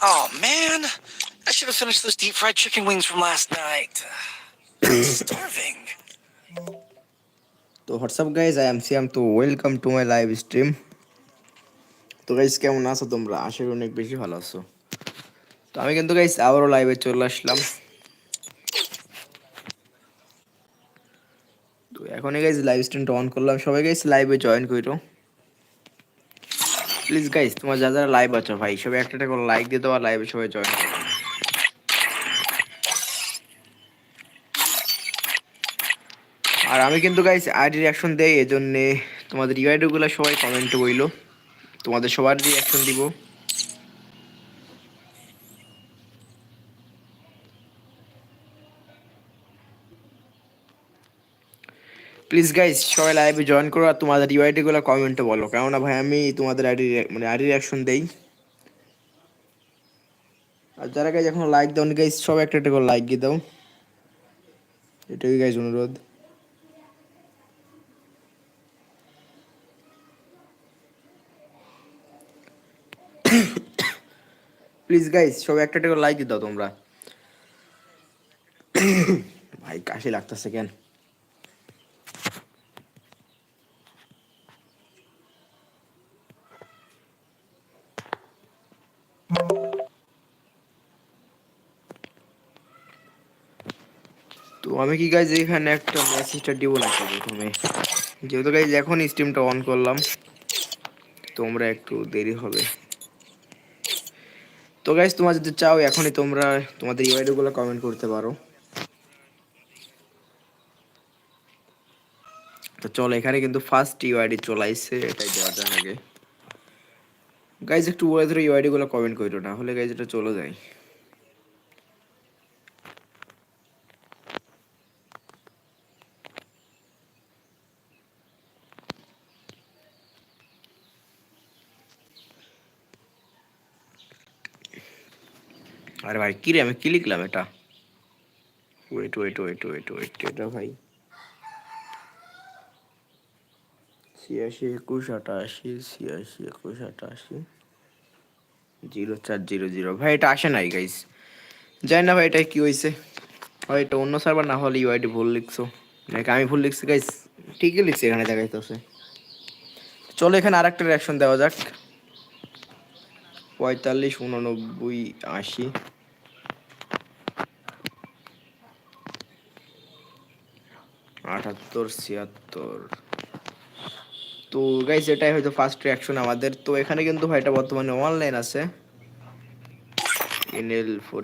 Oh man, I should have finished those deep fried chicken wings from last night. I'm starving. তো what's up guys I am Siam তো welcome to my live stream তো guys কেমন আছো তোমরা? আশা করি অনেক বেশি ভালো আছো। তো আমি কিন্তু গাইজ আবারও লাইভে চলে আসলাম। তো এখনই গাইজ লাইভ স্ট্রিমটা অন করলাম। সবাই গাইজ লাইভে জয়েন করো প্লিজ গাইস তোমার যা যারা লাইভ আছো, ভাই, সবাই একটা করে লাইক দিয়ে দেওয়া লাইভে সবাই জয়েন আর আমি কিন্তু গাইস আইডি রিয়াকশন দেই, এজন্যে তোমাদের রিওয়ার্ডগুলো সবাই কমেন্টে বইলো। তোমাদের সবার রিয়াকশন দিব। প্লিজ গাইস সবাই লাইভে জয়েন করো আর তোমাদের ইউআইডিগুলো কমেন্টে বলো। কেননা ভাই, আমি তোমাদের আইডি মানে আইডি রিয়াকশন দেই। আর যারা গাইজ এখন লাইক দাও গাইস সবাই একটা একটা করে লাইক দিয়ে দাও। এটাই গাইজ অনুরোধ। প্লিজ গাইজ সবাই একটা একটা করে লাইক দিয়ে দাও তোমরা। ভাই, কাশি লাগতেছে কেন তো আমি কি গাইজ এখানে একটা মেসেজটা দিব না প্রথমে? যেহেতু গাইজ এখন স্ট্রিমটা অন করলাম, তোমরা একটু দেরি হবে। তো গাইজ তোমরা যদি চাও, এখনই তোমরা তোমাদের ইউআইডিগুলো কমেন্ট করতে পারো। তো চলো, এখানে কিন্তু ফার্স্ট ইউআইডি চলে আসছে এটাই দেওয়া যায় আগে। গাইজ একটু বলে ধরে ইউআইডিগুলো কমেন্ট করো না হলে গাইজ এটা চলে যায়। ভাই, কি রে, আমি কি লিখলাম এটা? Wait wait wait wait wait এটা ভাই। ছিয়াশি একুশ, আটাশি, ছিয়াশি একুশ, আটাশি। জিরো চার জিরো জিরো। ভাই, এটা আসে নাই গাইস জানি না ভাই, এটা কি হয়েছে হয় এটা অন্য সার্ভার না হলে ইউআইডি ভুল লিখছো। নাকি আমি ভুল লিখছি গাইস ঠিকই লিখছি, এখানে দেখাইতেছে। চলো এখানে আরেকটা রিয়াকশন দেওয়া যাক। পঁয়তাল্লিশ, উননব্বই, আশি। আটাত্তর, ছিয়াত্তর। তো গাইস এটাই হয়তো ফার্স্ট রিয়াকশন আমাদের। তো এখানে কিন্তু ভাইটা বর্তমানে অনলাইন আছে। এনএল ফোর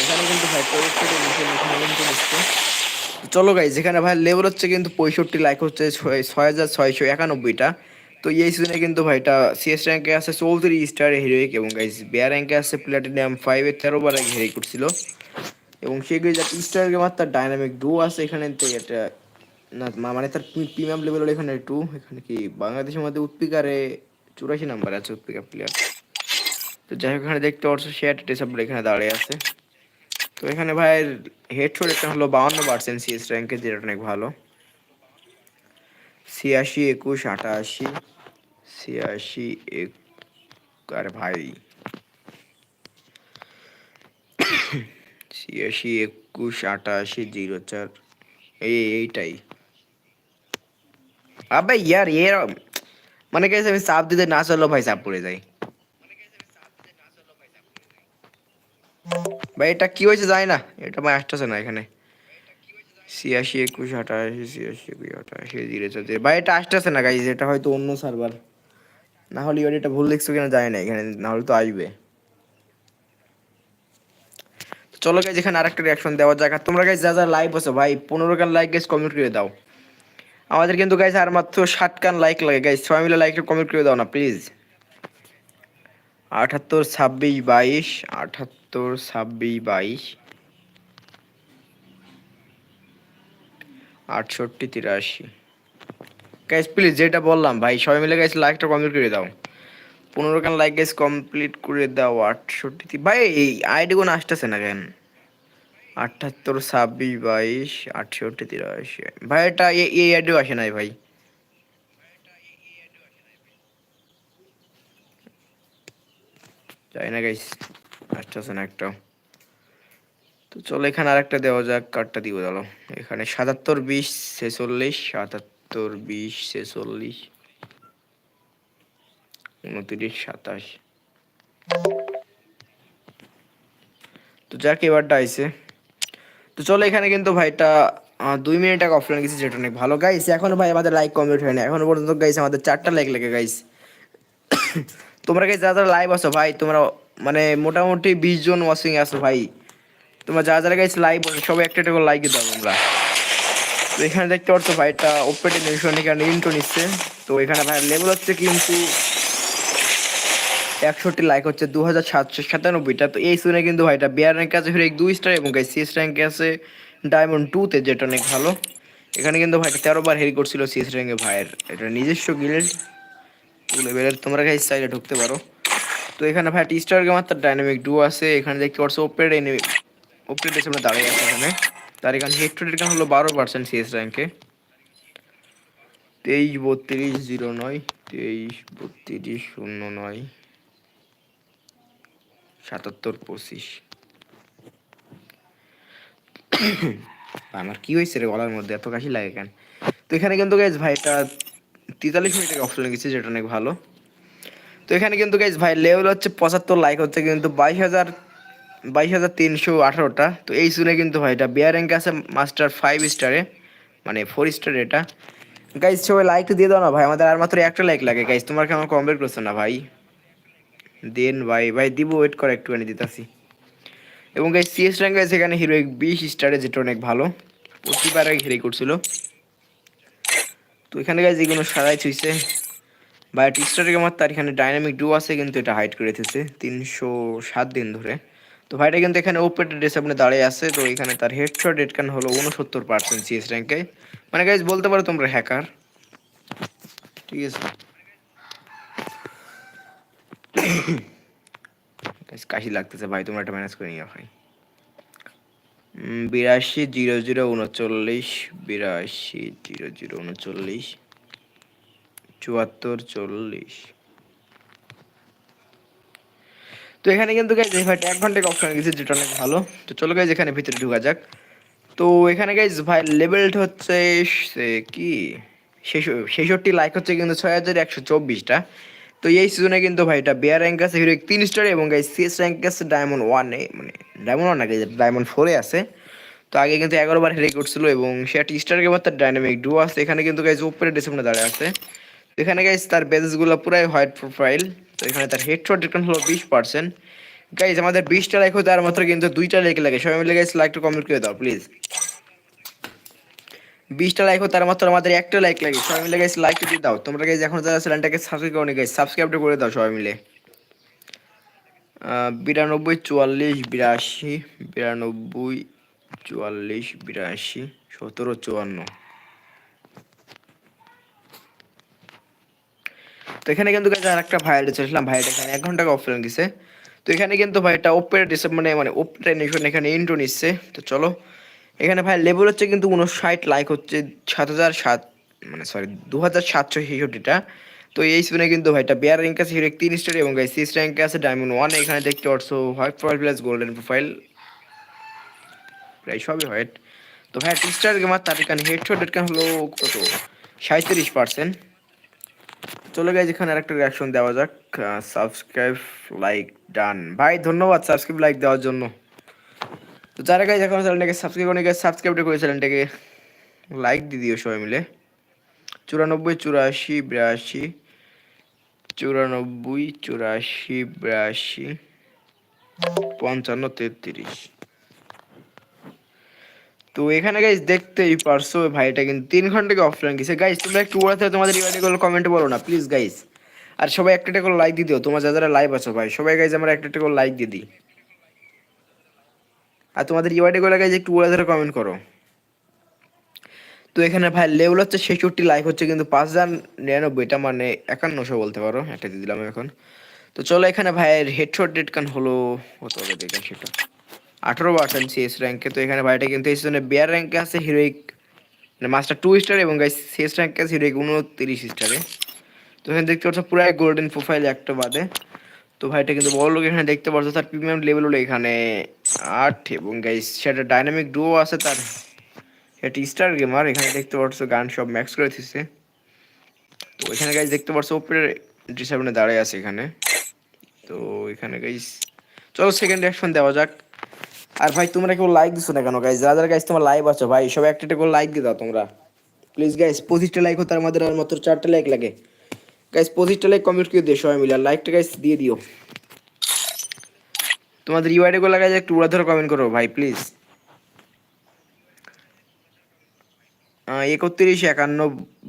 এখানে কিন্তু ভাই চলো গাইজ এখানে ভাই লেভেল হচ্ছে কিন্তু পঁয়ষট্টি লাইক হচ্ছে ছয় হাজার ছয়শো একানব্বইটা। তো এই সিজনে কিন্তু ভাইটা সিএস র্যাঙ্কে আছে চৌত্রিশ স্টার হিরোইক এবং গাইজ বিয়ার র্যাঙ্কে আছে প্ল্যাটিনাম ফাইভে তেরো বার হেরি করছিল এবং গাইজ একটা স্টার গেমার তার ডাইনামিক ডু আছে এখানে এটা না মানে তার প্রিমিয়াম লেভেল এখানে টু এখানে কি বাংলাদেশের মধ্যে উৎপিকারে চুরাশি নাম্বার আছে উৎপিকা প্লেয়ার তো যাই হোক, এখানে দেখতে পাচ্ছ সে একটা টেসাবল এখানে দাঁড়িয়ে আছে। তো এখানে ভাইয়ের হেডশট একটা হলো বাউন্ন পার্সেন্ট সিএস র্যাঙ্কে যেটা অনেক ভালো। ছিয়াশি একুশ, আটাশি, ছিয়াশি এক, আরে ভাই ছিয়াশি, একুশ, আটাশি, জিরো চার। এই এইটাই। আবে ইয়ার, এর মানে গেছে আমি চাপ দিতে না চলল ভাই চাপ পড়ে যাই ভাই, এটা কি হয়েছে যায় না, এটা ভাই আসতেছে না এখানে। ছিয়াশি, একুশ, আটাশি, ছিয়াশি, একুশ, আটাশি, জিরো চার ভাই, এটা আসতেছে না গাইজ এটা হয়তো অন্য সার্ভার না হলে এটা ভুল লিখছো কিনা জানি না, এখানে না হলে তো আসবে। চলো গাইজ এখানে আরেকটা রিয়াকশন দেওয়া যাক। তোমরা গাইজ যা যা লাইভ আছো ভাই, পনেরো কান লাইক গাইজ কমেন্ট করে দাও। আমাদের কিন্তু গাইজ আর মাত্র ষাট কান লাইক লাগে। গাইজ সবাই মিলে লাইক কমেন্ট করে দাও না প্লিজ আটাত্তর ছাব্বিশ, বাইশ আটাত্তর ছাব্বিশ, বাইশ। আটষট্টি, তিরাশি। গাইজ প্লিজ যেটা বললাম, ভাই, সবাই মিলে গাইজ লাইকটা কমপ্লিট করে দাও। পনেরো কান লাইক গাইজ কমপ্লিট করে দাও আটষট্টি ভাই, এই আইডি কোনো আসতেছে না কেন? আটাত্তর, ছাব্বিশ, বাইশ আটষট্টি তিরাশি ভাই, এটা এই আইডিও আসে নাই ভাই। যাই না গাইস আসতেছে না একটাও তো চলো এখানে আরেকটা দেওয়া যাক কার্ডটা দিব চলো এখানে সাতাত্তর, বিশ, ছেচল্লিশ, সাতাত্তর, বিশ, ছেচল্লিশ উনত্রিশ, সাতাশ। তো যাক, এবারটা আইছে। তো চলো এখানে কিন্তু ভাইটা দুই মিনিট আগে অফলাইন গেছি, যেটা অনেক ভালো। গাইস এখনও ভাই আমাদের লাইক কমপ্লিট হয়নি। এখনও পর্যন্ত গাইস আমাদের চারটা লাইক লেগে গাইস তোমরা গাইস যারা যারা লাইভ আছো, ভাই, তোমরা মানে মোটামুটি বিশ জন ওয়াচিং আছো, ভাই। তোমরা যারা যারা গাইস লাইভ আছো, সবাই একটা একটা করে লাইক দাও তোমরা। তো এখানে দেখতে পাচ্ছ, ভাইটা ওপেটে নিউশন এখানে ইন্টো নিচ্ছে। তো এখানে ভাই লেভেল হচ্ছে কিন্তু একষট্টি লাইক হচ্ছে দু হাজার সাতশো সাতানব্বইটা। তো এই শুনে কিন্তু ভাইটা বিয়ার র্যাঙ্কে আছে ফিরে দুই স্টার এবং সিএস র্যাঙ্কে আছে ডায়মন্ড টুতে যেটা অনেক ভালো। এখানে কিন্তু ভাইটা তেরো বার হেরি করছিল সিএস র্যাঙ্কে ভাইয়ের। এটা নিজস্ব গিল্ড টু লেভেলের তোমরা গাইস চাইলে ঢুকতে পারো। তো এখানে ভাই টি স্টার গেমার তার ডাইনামিক ডু আছে। এখানে দেখতে পাচ্ছ ওপের এনিমি ওপের সামনে দাঁড়িয়ে আছে এখানে। তার এখানে হেড টু হলো বারো পার্সেন্ট সিএস র্যাঙ্কে তেইশ বত্রিশ জিরো নয়, তেইশ বত্রিশ শূন্য নয়। সাতাত্তর, পঁচিশ। আমার কি হয়েছে রে গলার মধ্যে? এত কাশি লাগে কেন? তো এখানে কিন্তু গাইজ ভাইটা তেতাল্লিশ মিনিট অপশন গেছে, যেটা অনেক ভালো। তো এখানে কিন্তু গাইজ ভাই লেভেল হচ্ছে পঁচাত্তর লাইক হচ্ছে কিন্তু বাইশ হাজার বাইশ হাজার তিনশো আঠারোটা। তো এই শুনে কিন্তু ভাইটা বিয়ার র্যাঙ্ক আছে মাস্টার ফাইভ স্টারে মানে ফোর স্টার এটা। গাইজ সবাই লাইক দিয়ে দাও না ভাই, আমাদের আর মাত্র একটা লাইক লাগে। গাইজ তোমার কেমন কমপ্লিট করছ না ভাই? দেন ভাই ভাই দিব ওয়েট করে, একটুখানি দিতাছি। এবং গাইজ সিএস র্যাঙ্ক আছে এখানে হিরো বিশ স্টারে যেটা অনেক ভালো। প্রতিবার আগে হিরো করছিল। তো এখানে গাইজ এগুলো সারাই ছুঁইছে বা টিস্টারের আমার তার এখানে ডাইনামিক ডু আছে, কিন্তু এটা হাইট করে দিতেছে, তিনশো সাত দিন ধরে। তো ভাইটা কিন্তু এখানে ওপেটেড ড্রেস আপনি দাঁড়িয়ে আছে, তো এখানে তার হেড হেডশট কান হলো উনসত্তর পার্সেন্ট সিএস র্যাঙ্কে মানে গাইজ বলতে পারো তোমরা হ্যাকার ঠিক আছে? কাশি লাগতেছে ভাই, তোমরা একটা ম্যানেজ করে নিও ভাই। বিরাশি জিরো জিরো উনচল্লিশ, বিরাশি জিরো জিরো উনচল্লিশ, চুয়াত্তর চল্লিশ। তো এখানে কিন্তু গাইজ এই ভাইটা এক ঘণ্টা অপশন গেছে, যেটা অনেক ভালো। তো চলো গাইজ এখানে ভিতরে ঢুকা যাক। তো এখানে গাইজ ভাই লেভেলটা হচ্ছে সে কি? ছেষট্টি লাইক হচ্ছে কিন্তু ছয় হাজার একশো চব্বিশটা। তো এই সিজনে কিন্তু ভাই এটা বিয়ার র্যাঙ্ক আছে হিরো তিন স্টার এবং গাইজ সিএস র্যাঙ্ক আছে ডায়মন্ড ওয়ানে মানে ডায়মন্ড ওয়ান গাইজ ডায়মন্ড ফোরে আছে। তো আগে কিন্তু এগারো বার হেরে করছিল এবং সে একটা স্টার গেমার তার ডাইনামিক ডু আছে। এখানে কিন্তু গাইজ উপরে ডিসেম্বরে দাঁড়িয়ে আছে এখানে গাইজ তার বেজেসগুলো পুরাই হোয়াইট প্রোফাইল তো এখানে তার হেডশট রিটার্ন হলো বিশ পার্সেন্ট গাইজ আমাদের বিশটা লাইক হতে আর মাত্র কিন্তু দুইটা লাইক লাগে। সবাই মিলে গাইজ লাইকটা কমেন্ট করে দাও প্লিজ বিশটা লাইক হতে আর মাত্র আমাদের একটা লাইক লাগে। সবাই মিলে গাইজ লাইক দিয়ে দাও। তোমরা গাইজ এখন যারা চ্যানেলটাকে সাবস্ক্রাইব করো গাইজ সাবস্ক্রাইবটা করে দাও সবাই মিলে। বিরানব্বই, চুয়াল্লিশ, বিরাশি, বিরানব্বই, চুয়াল্লিশ, বিরাশি, সতেরো, চুয়ান্ন। তো এখানে কিন্তু আর একটা ভাইয়ার চেয়েছিলাম ভাইয়াটা এখানে এক ঘণ্টা অফলাইন দিছে। তো এখানে কিন্তু ভাইটা ওপের ডিসেম্বর মানে মানে ওপের নিশন এখানে ইন্ট্রো নিচ্ছে। তো চলো এখানে ভাই লেভেল হচ্ছে কিন্তু উনষাট লাইক হচ্ছে সাত হাজার সাত মানে সরি দু হাজার সাতশো ছেষট্টিটা। তো এই সিজনে কিন্তু ভাইটা বিয়ার র্যাঙ্ক আছে হিরো তিন স্টার এবং গাই সিক্স র্যাঙ্কে আছে ডায়মন্ড ওয়ান এখানে দেখতে পাচ্ছ white profile plus golden profile প্রায় সবই হোয়াইট তো ভাই টি স্টার গেমার তার এখানে হেডশট এখানে হলো কত? সাঁত্রিশ পার্সেন্ট চলে গেছে এখানে আরেকটা রিয়াকশন দেওয়া যাক। সাবস্ক্রাইব লাইক ডান ভাই, ধন্যবাদ সাবস্ক্রাইব লাইক দেওয়ার জন্য। যারা গাইজ এখন চ্যানেলটাকে সাবস্ক্রাইব করে গেছে সাবস্ক্রাইবটা করে চ্যানেলটাকে লাইক দিয়ে দিও সবাই মিলে। চুরানব্বই, চুরাশি, বিরাশি, চুরানব্বই, চুরাশি, বিরাশি, পঞ্চান্ন, তেত্রিশ। তো এখানে গাইজ দেখতেই পারছ ভাইটা কিন্তু তিন ঘন্টাকে অফলাইন গেছে। গাইজ তোমরা একটু ওড়াতে তোমাদের ইউআইডি গুলো কমেন্টে বলো না প্লিজ গাইজ আর সবাই একটা করে লাইক দিয়ে দিও, তোমার যারা যারা লাইভ আছো ভাই, সবাই গাইজ আমরা একটা করে লাইক দিয়ে দিই। আর তোমাদের ইউআইডি গুলো গাইজ একটু ওড়া ধরে কমেন্ট করো। তো এখানে ভাই লেভেল হচ্ছে ছেষট্টি লাইক হচ্ছে কিন্তু পাঁচ হাজার নিরানব্বইটা মানে একান্নশো বলতে পারো, একটা দিয়ে দিলাম এখন। তো চলো এখানে ভাইয়ের হেডশট রেট কান হলো, কত হবে দেখেন সেটা। আঠারো পার্সেন্ট সিএস র্যাঙ্কে তো এখানে ভাইটা কিন্তু এই সিজনে বিয়ার র্যাঙ্কে আছে হিরোইক মানে মাস্টার টু স্টার এবং গাইস সিএস র্যাঙ্কে আছে হিরোইক উনত্রিশ স্টারে তো এখানে দেখতে পাচ্ছ পুরাই গোল্ডেন প্রোফাইল একটা বাদে। তো ভাইটা কিন্তু বড় লোক এখানে দেখতে পারছ। তার প্রিমিয়াম লেভেল হলো এখানে আট এবং গাইস সেটা ডাইনামিক ডুও আছে তার। সেটা স্টার গেমার এখানে দেখতে পারছ, গান সব ম্যাক্স করে দিচ্ছে তো এখানে গাইস দেখতে পারছ, ওপরে এন্ট্রি সেভেনে দাঁড়িয়ে আছে এখানে। তো এখানে গাইস চলো সেকেন্ড রিয়াকশন দেওয়া যাক। আর ভাই, তোমরা কেউ লাইক দিছো না কেন গাইস যারা যারা গাইস তোমার লাইভ আছো ভাই সব একটা একটা করে লাইক দিয়ে দাও তোমরা। প্লিজ গাইস পঁচিশটা লাইক হতো আমাদের আর মাত্র চারটা লাইক লাগে। গাইস পঁচিশটা লাইক কমেন্ট করে দিও, সবাই মিলে, আর লাইকটা গাইস দিয়ে দিও। তোমাদের ইউআইডি গুলো লাগাই একটু উড়া ধরে কমেন্ট করো, ভাই প্লিজ একত্রিশ, একান্ন,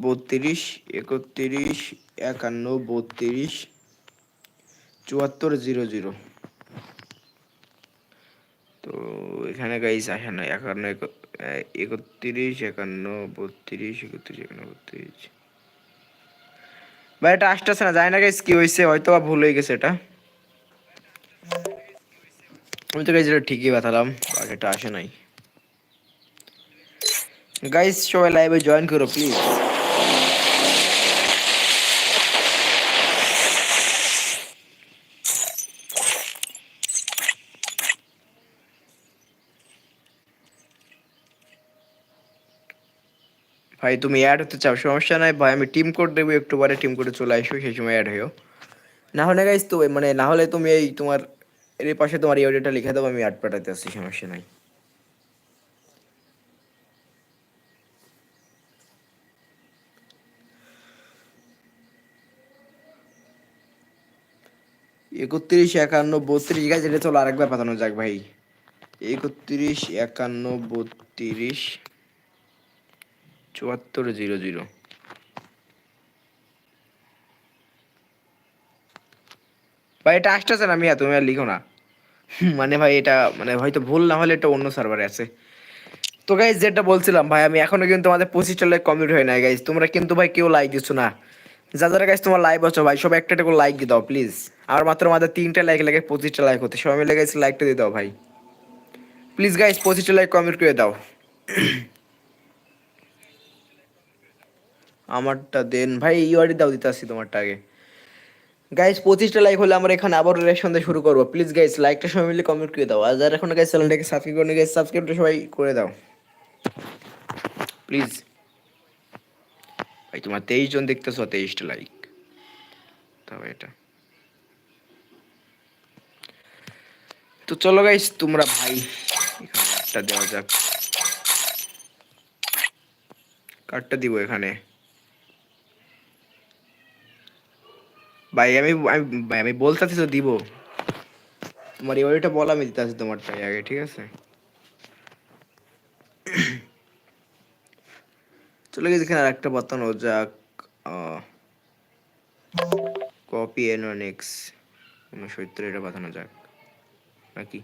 বত্রিশ, একত্রিশ, একান্ন, বত্রিশ, চুয়াত্তর, জিরো জিরো। তো এখানে গাইস আসে না, একান্ন একত্রিশ, একান্ন, বত্রিশ, একত্রিশ, একান্ন, বত্রিশ। ভাই, এটা আসতেছে না। জানি না গাইস কি হয়েছে হয়তো বা ভুল হয়ে গেছে এটা। আমি তো গাইস এটা ঠিকই বাতালাম এটা আসে নাই। গাইস সবাই লাইভে জয়েন করো প্লিজ ভাই, তুমি অ্যাড হতে চাও, সমস্যা নাই ভাই, আমি টিম কোড দেবো, একটু পরে টিম কোডে চলে আসো, সেই সময় অ্যাড হয়েও না হলে গাইস তো মানে না হলে তুমি এই তোমার, এর পাশে তোমার এই অডিওটা লিখে দাও, আমি অ্যাড পাঠাতে আসছি, সমস্যা নাই। একত্রিশ, একান্ন, বত্রিশ গাছ এটা চলো আরেকবার পাঠানো যাক ভাই। একত্রিশ, একান্ন, বত্রিশ চুয়াত্তর জিরো জিরো। ভাই, এটা আসতেছে না মিয়া, তুমি আর লিখো না। মানে ভাই, এটা মানে হয়তো ভুল না হলে এটা অন্য সার্ভারে আছে। তো গাইজ যেটা বলছিলাম, ভাই, আমি এখনও কিন্তু আমাদের পঁচিশটা লাইক কমপ্লিট হয় না গাইজ তোমরা কিন্তু ভাই কেউ লাইক দিচ্ছ না। যা যারা গাইজ তোমার লাইভ আছো ভাই সব একটা একটা করে লাইক দিয়ে দাও প্লিজ আর মাত্র আমাদের তিনটা লাইক লাগে, পঁচিশটা লাইক হতে। সবাই মিলে গাইজ লাইকটা দিয়ে দাও, ভাই। প্লিজ গাইজ পঁচিশটা লাইক কমপ্লিট করে দাও। আমারটা দেন। ভাই ইউআরডি দাও, দিতে আসছি তোমারটা আগে। গাইস পঁচিশটা লাইক হলে আমরা এখানে আবার রিলেকশন দিয়ে শুরু করব। প্লিজ গাইস লাইকটা সবাই মিলে কমেন্ট করে দাও। আর যারা এখন গাইস চ্যানেলটাকে সাবস্ক্রাইব করে গাইস সাবস্ক্রাইবটা সবাই করে দাও। প্লিজ ভাই, তোমার তেইশ জন দেখতেছো, তেইশটা লাইক তবে এটা। তো চলো গাইস তোমরা ভাই একটা দেওয়া যাক। কার্ডটা দিব এখানে। ভাই, আমি ভাই, আমি বলতেছি তো দিব। তোমার এই ওইটা বলা আমি দিতেছি তোমারটাই আগে, ঠিক আছে? চলে গেছে এখানে আরেকটা বাতানো যাক কপি এন ওয়ান এক্স উনসত্তর এটা বাতানো যাক। নাকি?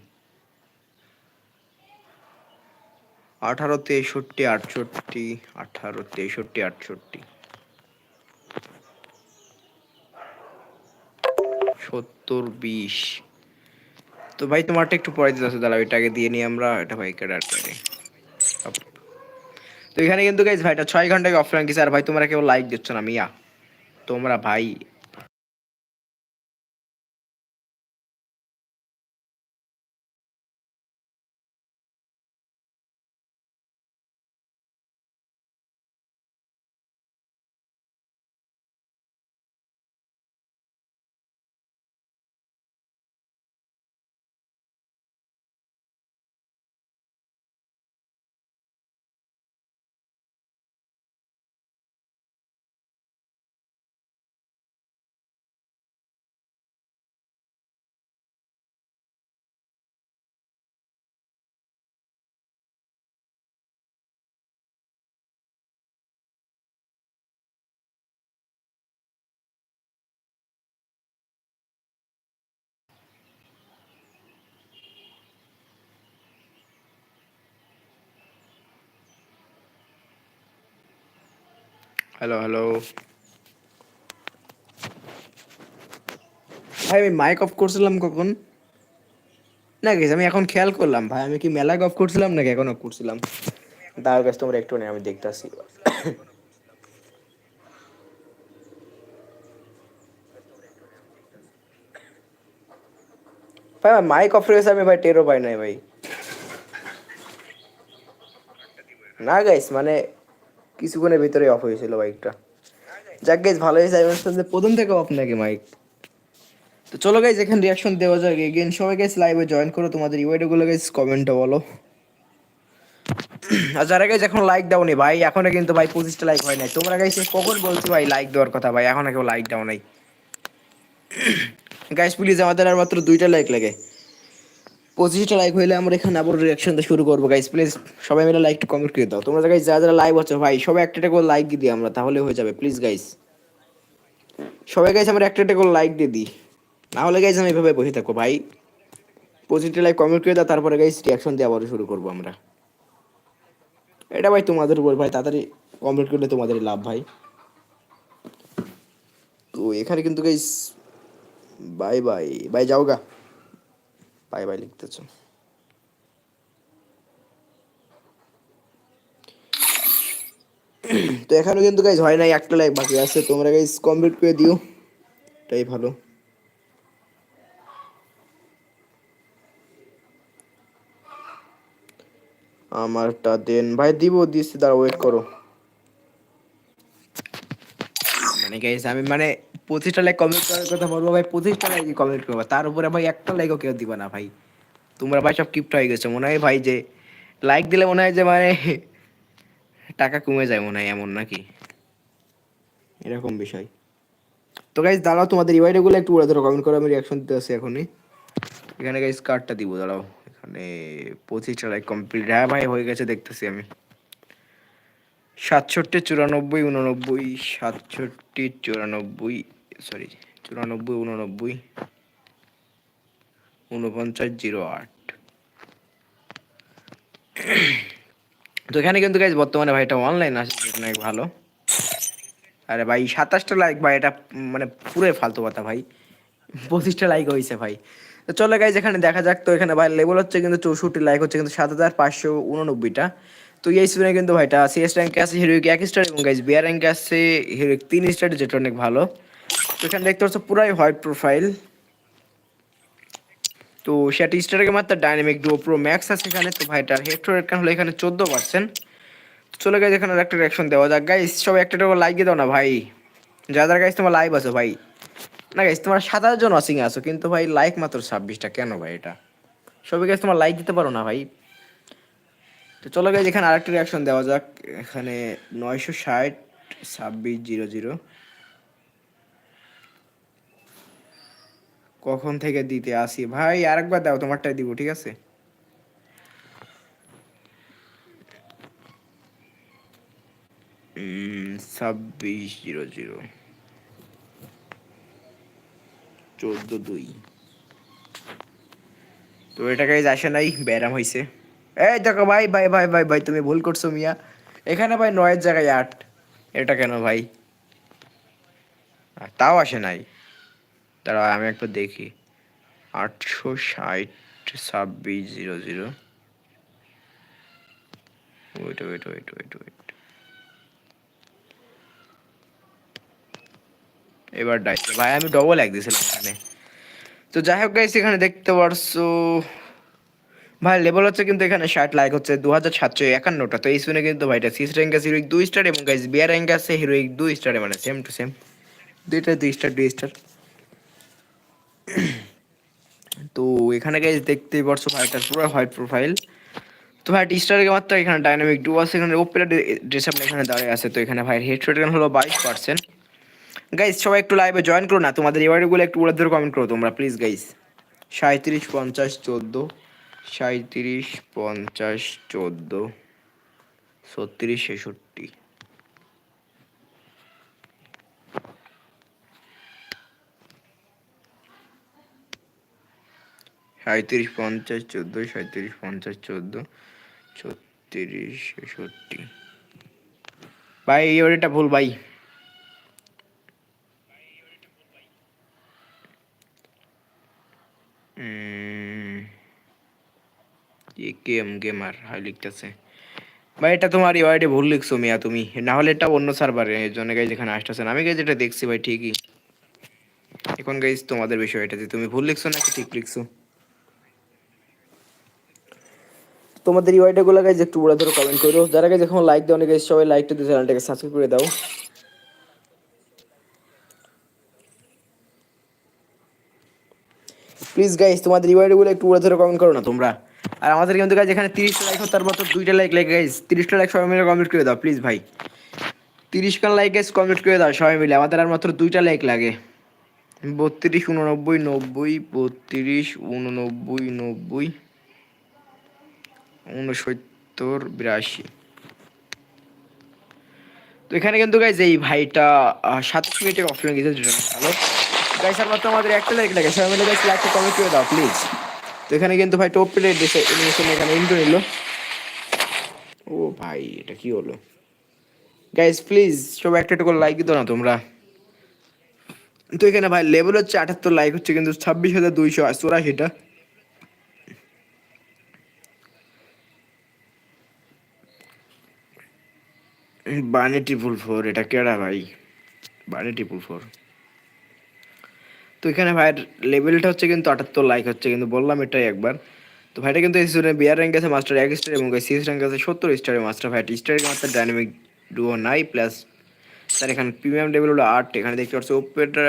আঠারো তেষট্টি আটষট্টি, আঠারো তেষট্টি আটষট্টি। সত্তর, বিশ। তো ভাই তোমারটা একটু পরে দিতে আছে দাঁড়াও এটা আগে দিয়ে নিই আমরা এটা ভাই কেটে করে তো এখানে কিন্তু গাইজ ভাইটা ছয় ঘণ্টা অফলাইন গেছে আর ভাই, তোমরা কেউ লাইক দিচ্ছ না, মিয়া। তোমরা ভাই হ্যালো হ্যালো ভাই আমি মাইক অফ করছিলাম কখন? না গেছে আমি এখন খেয়াল করলাম? ভাই আমি কি মেলা অফ করছিলাম নাকি এখন অফ করছিলাম? দাঁড়াও গেছে তোমরা একটু নেই আমি দেখতে আসি ভাই মাইক অফ হয়েছে আমি ভাই টেরও পাই নাই ভাই। না গাইস মানে কিছুক্ষণের ভিতরে অফ হয়েছিল বাইকটা যাক গাইস ভালো হয়েছে আমি প্রথম থেকে অফ নাকি মাইক তো চলো গাইস এখানে রিয়াকশন দেওয়া যাক। এগেন সবাই গাইস লাইভে জয়েন করো, তোমাদের ইউআইডিগুলো গাইস কমেন্টে বলো। আর যারা গাইস এখন লাইক দাওনি, ভাই, এখনও কিন্তু ভাই পঁচিশটা লাইক হয় নাই। তোমরা গাইস কখন বলছো ভাই লাইক দেওয়ার কথা? ভাই, এখনও কেউ লাইক দাও নাই। গাইস প্লিজ আমাদের আর মাত্র দুইটা লাইক লাগে। পঁচিশটা লাইক হইলে আমরা এখানে আবার রিয়াকশনটা শুরু করব গাইস প্লিজ সবাই মিলে লাইক কমেন্ট করে দাও। তোমরা গাইস যারা যারা লাইভ হচ্ছে ভাই, সবাই একটা করে লাইক দিয়ে দিই আমরা, তাহলে হয়ে যাবে। প্লিজ গাইস সবাই গাইস আমরা একটা করে লাইক দিয়ে দিই। না হলে গাইস আমি এভাবে বসে থাকব, ভাই। পঁচিশটা লাইক কমেন্ট করে দাও, তারপরে গাইস রিয়াকশন দিয়ে আবার শুরু করব আমরা। এটা ভাই তোমাদের উপর, ভাই, তাড়াতাড়ি কমপ্লিট করলে তোমাদেরই লাভ, ভাই। তো এখানে কিন্তু গাইস বাই বাই বাই যাও গা বাই বাই লিখতেছ তো এখানে কিন্তু গাইস হয় নাই একটা লাইক বাকি আছে, তোমরা গাইস কমপ্লিট করে দিও। এটাই ভালো। আমারটা দেন। ভাই, দিব, দিচ্ছি দাঁড়া ওয়েট করো। মানে গাইস আমি মানে পঁচিশটা লাইক কমেন্ট করার কথা বলব ভাই পঁচিশটা লাইক কমেন্ট করব। তার উপরে ভাই একটা লাইকও কেউ দিবা না ভাই। তোমরা ভাই সব কিপ্ট হয়ে গেছো। মনে হয় ভাই যে লাইক দিলে মনে হয় যে মানে টাকা কমে যায় মনে হয় এমন নাকি? এরকম বিষয়। তো গাইস দাঁড়াও তোমাদের ইভাইডগুলো একটু ওরা ধরো। কমেন্ট করে আমি রিয়াকশন দিতে আসি এখনই। এখানে গাইস কার্ডটা দিব দাঁড়াও। এখানে পঁচিশটা লাইক কমপ্লিট হ্যাঁ ভাই হয়ে গেছে দেখতেছি আমি। সাতষট্টি চুরানব্বই উননব্বই সাতষট্টি চুরানব্বই। সরি, চুরানব্বই উননব্বই উনপঞ্চাশ জিরো আট। তো এখানে কিন্তু গাইজ বর্তমানে ভাই এটা অনলাইন যেটা অনেক ভালো। আরে ভাই, সাতাশটা লাইক ভাই, এটা মানে পুরোই ফালতু কথা ভাই। পঁচিশটা লাইক হয়েছে ভাই। তো চলে গাইজ এখানে দেখা যাক। তো এখানে ভাই লেভেল হচ্ছে কিন্তু চৌষট্টি লাইক হচ্ছে কিন্তু সাত হাজার পাঁচশো উননব্বইটা তো এই সিজনে কিন্তু ভাইটা সিএস র্যাঙ্কে আছে হিরোইক এক স্টার এবং গাইজ বিয়ার র্যাঙ্কে আছে হিরোইক তিন স্টার যেটা অনেক ভালো। এখানে দেখতে পাচ্ছ পুরাই হোয়াইট প্রোফাইল তো সেটা স্টারের মাত্র ডাইনামিক ডুও প্রো ম্যাক্স আছে এখানে। তো ভাইটার হেড রেট হলো এখানে চোদ্দ পার্সেন্ট চলে গেছে এখানে একটা রিয়াকশন দেওয়া যাক। গাইস সবাই একটা করে লাইক দাও না ভাই। যাদের গাইস তোমার লাইভ আছো ভাই। না গাইস তোমার সাত হাজার জন ওয়াচিং আছো, কিন্তু ভাই লাইক মাত্র ছাব্বিশটা। কেন ভাই এটা? সবাই গাইস তোমার লাইক দিতে পারো না ভাই। তো চলো গাইস এখানে আরেকটা রিয়াকশন দেওয়া যাক। এখানে নয়শো ষাট, ছাব্বিশ, জিরো জিরো। কখন থেকে দিতে আসি? ভাই, আরেকবার দাও, তোমারটাই দিব, ঠিক আছে? ছাব্বিশ জিরো জিরো। চোদ্দ দুই। তো এটা গাইজ আসে নাই, ব্যারাম হয়েছে এই দেখো ভাই ভাই ভাই ভাই ভাই, তুমি ভুল করছ মিয়া। এখানে ভাই নয়ের জায়গায় আট। এটা কেন ভাই? তাও আসে নাই। দাঁড়া আমি একবার দেখি। আটশো ষাট ছাব্বিশ zero zero. Wait wait wait wait wait এবার ডাইছে ভাই, আমি ডবল এক দিয়েছিলাম এখানে। তো যাই হোক গাইস এখানে দেখতে পারছ, ভাই লেভেল হচ্ছে কিন্তু এখানে ষাট লাইক হচ্ছে দু হাজার সাতশো একান্নটা। তো এই শুনে কিন্তু ভাইটা সিস র্যাঙ্ক আছে হিরোইক দুই স্টার এবং গাইস বিয়ার র্যাঙ্ক আছে হিরোইক দুই স্টারে মানে সেম টু সেম দুইটা, দুই স্টার দুই স্টার তো এখানে গাইজ দেখতেই পারছ ভাইটা পুরো হোয়াইট প্রোফাইল তো ভাই স্টারের মাত্র এখানে ডাইনামিক ডু আছে, এখানে ওপেরা ড্রেস আপ এখানে দাঁড়িয়ে আছে। তো এখানে ভাইয়ের হেড রেট হলো বাইশ পার্সেন্ট গাইজ সবাই একটু লাইভে জয়েন করো না, তোমাদের এবারগুলো একটু ওরা ধরে কমেন্ট করো তোমরা প্লিজ গাইজ সাঁত্রিশ পঞ্চাশ চোদ্দ সাঁত্রিশ পঞ্চাশ চোদ্দ, ছত্রিশ ছেষট্টি। সাঁত্রিশ পঞ্চাশ চোদ্দ সাঁত্রিশ পঞ্চাশ চোদ্দ, ছত্রিশ ছেষট্টি। ভাই, এই ওটা ভুল, ভাই। কেম গেমার, হাই লিখতেছে। ভাই, এটা তোমার ইউআইডি ভুল লিখছো মিয়া তুমি। না হলে এটা অন্য সার্ভারে এর জন্য গাইজ এখানে আসতেছে আমি গাইজ এটা দেখছি, ভাই, ঠিকই। এখন গাইজ তোমাদের বিষয় এটা যে তুমি ভুল লিখছো নাকি ঠিক লিখছো? তোমাদের রিওয়াইডে গুলো গাইজ একটু বড় ধরে কমেন্ট করো যারা গাইজ এখন লাইক দাও গাইজ সবাই লাইকটা দিয়ে চ্যানেলটাকে সাবস্ক্রাইব করে দাও। প্লিজ গাইজ তোমাদের রিওয়াইডে গুলো একটু বড় ধরে কমেন্ট করো না তোমরা। আর আমাদের কিন্তু গাইজ এখানে তিরিশটা লাইক তার মতো দুইটা লাইক লাগে গাইজ তিরিশটা লাইক সবাই মিলে কমেন্ট করে দাও প্লিজ ভাই। তিরিশ খান লাইক গাইজ কমেন্ট করে দাও সবাই মিলে। আমাদের আর মাত্র দুইটা লাইক লাগে। বত্রিশ, উননব্বই, নব্বই, বত্রিশ, উননব্বই, নব্বই। উনসত্তর, বিরাশি। তো এখানে কিন্তু গাইজ এই ভাইটা সাতাশ মিনিটের অপশন গেছে ভালো। গাইজ আমাদের একটা লাইক লাগে, সবাই মিলে কমেন্ট করে দাও প্লিজ তো এখানে কিন্তু ভাই টপ প্লেট দিয়েছে এনিমেশন এখানে নিল। ও ভাই, এটা কি হলো? গাইজ প্লিজ সব একটা একটা করে লাইক দিও না তোমরা। তো এখানে ভাই লেভেল হচ্ছে আটাত্তর লাইক হচ্ছে কিন্তু ছাব্বিশ হাজার দুইশো চৌরাশিটা বানি ট্রিপল ফোর এটা কেডা ভাই? বানি ট্রিপল ফোর তো এখানে ভাইয়ের লেভেলটা হচ্ছে কিন্তু আটাত্তর লাইক হচ্ছে, কিন্তু বললাম এটাই একবার। তো ভাইটা কিন্তু এই সিজনে বিয়ার র্যাঙ্ক আছে মাস্টার এক স্টার এবং সিএস র্যাঙ্ক আছে সত্তর স্টারের মাস্টার ভাইটা স্টারের মাস্টার ডাইনামিক ডুও নাই প্লাস তার এখানে প্রিমিয়াম লেভেল হলো আট, এখানে দেখতে পাচ্ছি ওপেটা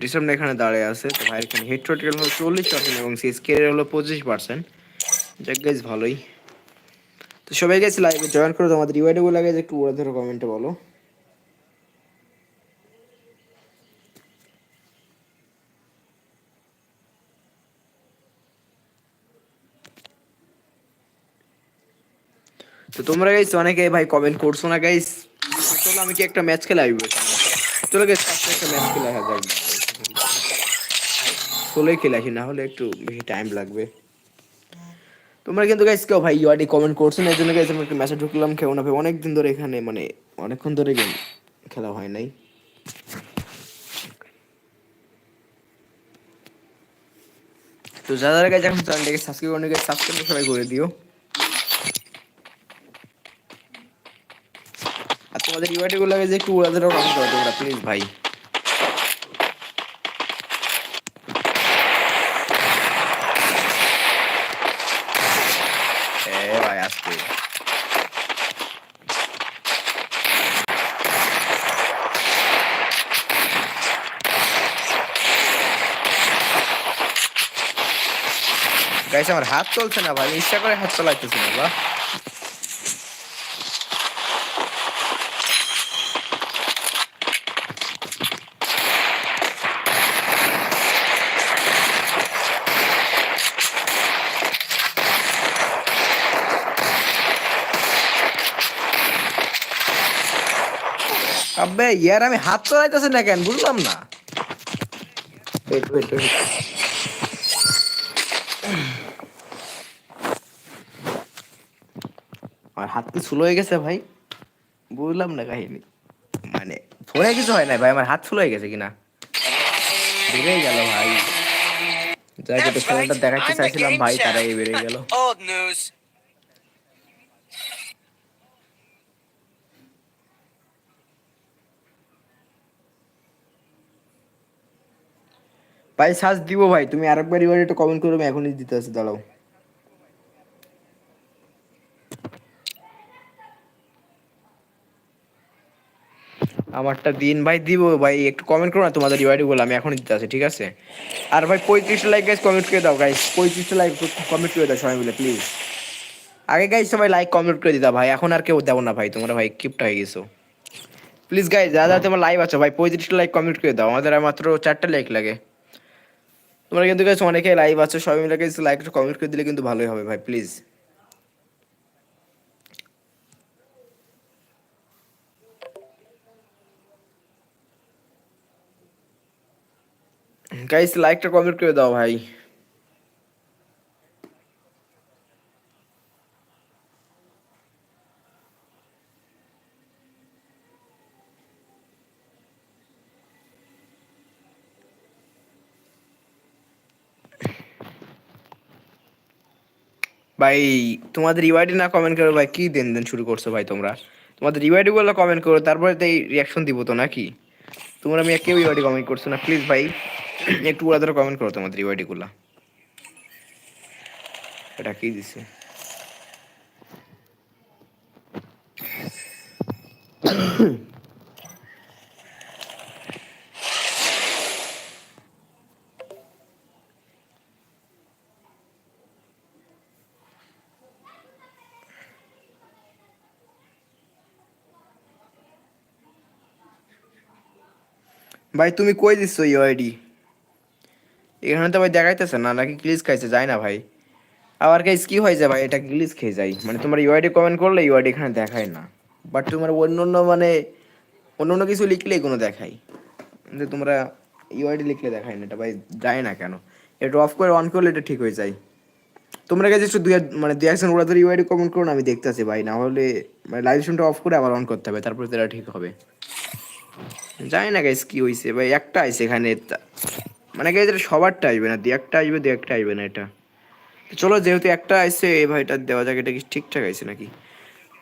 ডিসেম্বর এখানে দাঁড়িয়ে আছে। তো ভাইয়ের এখানে হেড শট হলো চল্লিশ পার্সেন্ট এবং সিএস কে হলো পঁচিশ পার্সেন্ট যাক গাইজ ভালোই। তো সবাই গেছে লাইভে জয়েন করো, তোমাদের রিওয়ার্ডেগুলো লাগে একটু ওরা ধরো কমেন্টে বলো। তো তোমরা গাইস অনেকে ভাই কমেন্ট করছ না গাইস চলো আমি কি একটা ম্যাচ খেলা আইব চলো গাইস একটা ম্যাচ খেলা যাক। চলোই খেলে আসি, না হলে একটু বেশি টাইম লাগবে। তোমরা কিন্তু গাইস কেউ ভাই ইউআইডি কমেন্ট করছ না, এই জন্য গাইস আমি মেসেজ ঢুকলাম কেউ না ভাই অনেক দিন ধরে এখানে মানে অনেকক্ষণ ধরে গেম খেলা হয় নাই। তো যারা যারা গাইস এখন চ্যানেলটাকে সাবস্ক্রাইব করে গাইস সাবস্ক্রাইব সবাই করে দিও। আর তোমাদের ইউআইডি গুলো যে একটু কমেন্ট করো তোমরা প্লিজ ভাই। গাইস আমার হাত চলছে না ভাই, ইচ্ছা করে হাত চালাইতেছি না বা আবে ইয়ার আমি হাত চলাইতেছি না কেন, বুঝলাম না। ওয়েট ওয়েট ওয়েট আমার হাত কি স্লো হয়ে গেছে ভাই। বুঝলাম না কাহিনী। মানে ফোনে কিছু হয় না ভাই আমার হাত স্লো হয়ে গেছে কিনা? বেড়েই গেল ভাই। যাই যেটা ফোনটা দেখাতে চাইছিলাম ভাই. তারাই বেড়ে গেল। ভাই সার্চ দিব ভাই তুমি আরেকবার এবার একটু কমেন্ট করো আমি এখনই দিতে আছি দাঁড়াও। আমারটা দিন ভাই, দিব ভাই, একটু কমেন্ট করো না তোমাদের রিওয়ার্ডগুলো, আমি এখনই দিতে আছি ঠিক আছে? আর ভাই পঁয়ত্রিশটা লাইক গাইজ কমেন্ট করে দাও গাইজ পঁয়ত্রিশটা লাইক কমেন্ট করে দাও সবাই মিলে প্লিজ আগে গাইজ সবাই লাইক কমেন্ট করে দিতা ভাই, এখন আর কেউ দেবো না ভাই, তোমরা ভাই কিপটা হয়ে গেছো। প্লিজ গাইজ যারা তোমার লাইভ আছো, ভাই পঁয়ত্রিশটা লাইক কমেন্ট করে দাও, আমাদের মাত্র চারটা লাইক লাগে। তোমরা কিন্তু গাইজ অনেকে লাইভ আছো, সবাই মিলে গাইজ লাইক কমেন্ট করে দিলে কিন্তু ভালোই হবে ভাই প্লিজ গাইজ লাইকটা কমেন্ট করে দাও ভাই। ভাই, তোমাদের রিওয়ার্ডে না কমেন্ট করো ভাই, কি দেন দেন শুরু করছ ভাই তোমরা? তোমাদের রিওয়ার্ডে গুলো কমেন্ট করো, তারপরে তো এই রিয়াকশন দিব তো নাকি? তোমরা আমি কেউ রিওয়ার্ডে কমেন্ট করছ না প্লিজ ভাই। একটু ওরা কমেন্ট করো তোমাদের ইউআইডিগুলা এটা কি দিছে? ভাই তুমি কই দিছো ইউআইডি এখানে তো ভাই দেখাইতেছে না, নাকি গ্লিচ খাইছে যায় না ভাই। আবার গাইস কি হয়েছে ভাই? এটা গ্লিচ খেয়ে যায়? মানে তোমার ইউআইডি কমেন্ট করলে ইউআইডি এখানে দেখায় না। বাট তোমার অন্য অন্য মানে অন্য অন্য কিছু লিখলেই কোনো দেখায়। যে তোমরা ইউআইডি লিখলে দেখায় না, এটা ভাই যায় না কেন? এটা অফ করে অন করলে এটা ঠিক হয়ে যায়। তোমরা কাছে একটু দুই মানে দুই একজন ওরা ধরে ইউআইডি কমেন্ট করুন, আমি দেখতেছি ভাই। না হলে মানে লাইভ স্ট্রিমটা অফ করে আবার অন করতে হবে, তারপরে এটা ঠিক হবে। জানি না গাইস কি হয়েছে ভাই? একটা আছে এখানে মানে গাইস এটা সবারটা আসবে না? দু একটা আসবে দু একটা আসবে না এটা? চলো, যেহেতু একটা আসছে এই ভাইটা দেওয়া যাক, এটা কি ঠিকঠাক আছে নাকি?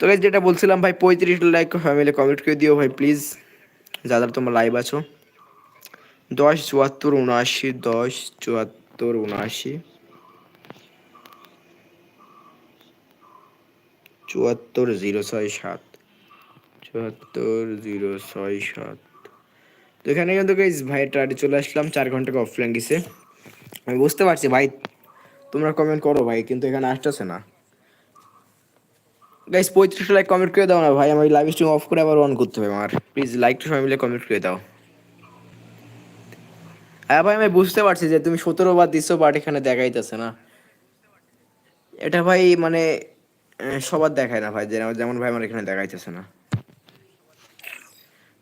তো গাইস যেটা বলছিলাম, ভাই, পঁয়ত্রিশ লাইক ফ্যামিলি কমেন্ট করে দিও, ভাই প্লিজ যাদের তোমরা লাইভ আছো। দশ, চুয়াত্তর, উনআশি, দশ, চুয়াত্তর, উনআশি। চুয়াত্তর, জিরো, ছয়, সাত। চুয়াত্তর, জিরো, ছয়, সাত। তো এখানে কিন্তু গাইজ ভাই টাড়ি চলে আসলাম, চার ঘণ্টা অফলাইন গেছে আমি বুঝতে পারছি, ভাই, তোমরা কমেন্ট করো ভাই, কিন্তু এখানে আসতেছে না। গাইজ পঁয়ত্রিশ লাইক কমেন্ট করে দাও না ভাই, আমার লাইভ স্ট্রিম অফ করে আবার অন করতে হবে আমার। প্লিজ লাইকটা সবাই মিলে কমেন্ট করে দাও। হ্যাঁ ভাই, আমি বুঝতে পারছি যে তুমি সতেরো বার দিচ্ছ বাট এখানে দেখাইতেছে না। এটা ভাই মানে সবার দেখায় না ভাই যেমন ভাই আমার এখানে দেখাইতেছে না।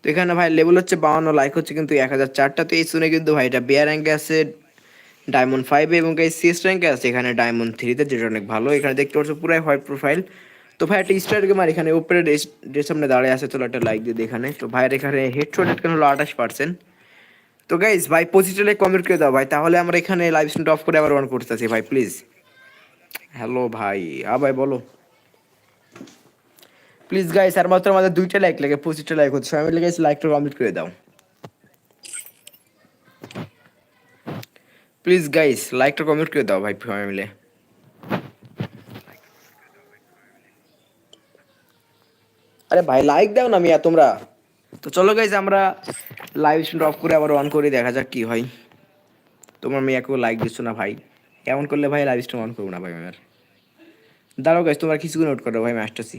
তো এখানে ভাই লেভেল হচ্ছে বাউন্ন লাইক হচ্ছে কিন্তু এক হাজার চারটা তো এই শুনে কিন্তু ভাই এটা বিয়ার র্যাঙ্কে আছে ডায়মন্ড ফাইভে এবং এই সিএস র্যাঙ্কে আছে, এখানে ডায়মন্ড থ্রিতে যেটা অনেক ভালো। এখানে দেখতে পাচ্ছ পুরাই হোয়াইট প্রোফাইল তো ভাই একটা স্টার গেমার এখানে উপরে ডের সামনে দাঁড়িয়ে আছে, চলো একটা লাইক দিয়ে এখানে। তো ভাইয়ের এখানে হেডশট এখানে হলো আঠাশ পার্সেন্ট তো গাইজ ভাই লাইক কমেন্ট করে দাও ভাই, তাহলে আমরা এখানে লাইভ স্ট্রিমটা অফ করে আবার অন করতেছি ভাই প্লিজ হ্যালো ভাই আ ভাই বলো। প্লিজ গাইস আর মাত্র আমাদের দুইটা লাইক লাগে, পঁচিশটা লাইক হচ্ছে। ফ্যামিলি গাইস লাইকটা কমপ্লিট করে দাও। প্লিজ গাইস লাইকটা কমেন্ট করে দাও, ভাই ফ্যামিলি আরে ভাই লাইক দাও না, মিয়া, তোমরা। তো চলো গাইস আমরা লাইভ স্ট্রিম অফ করে আবার অন করে, দেখা যাক কি হয়। তোমার মেয়েকেও লাইক দিচ্ছ না, ভাই। এমন করলে ভাই লাইভ স্ট্রিম অন করব না, ভাই আমার দাঁড়াও গাইস তোমরা কিছু নোট করো ভাই আমি আসতেছি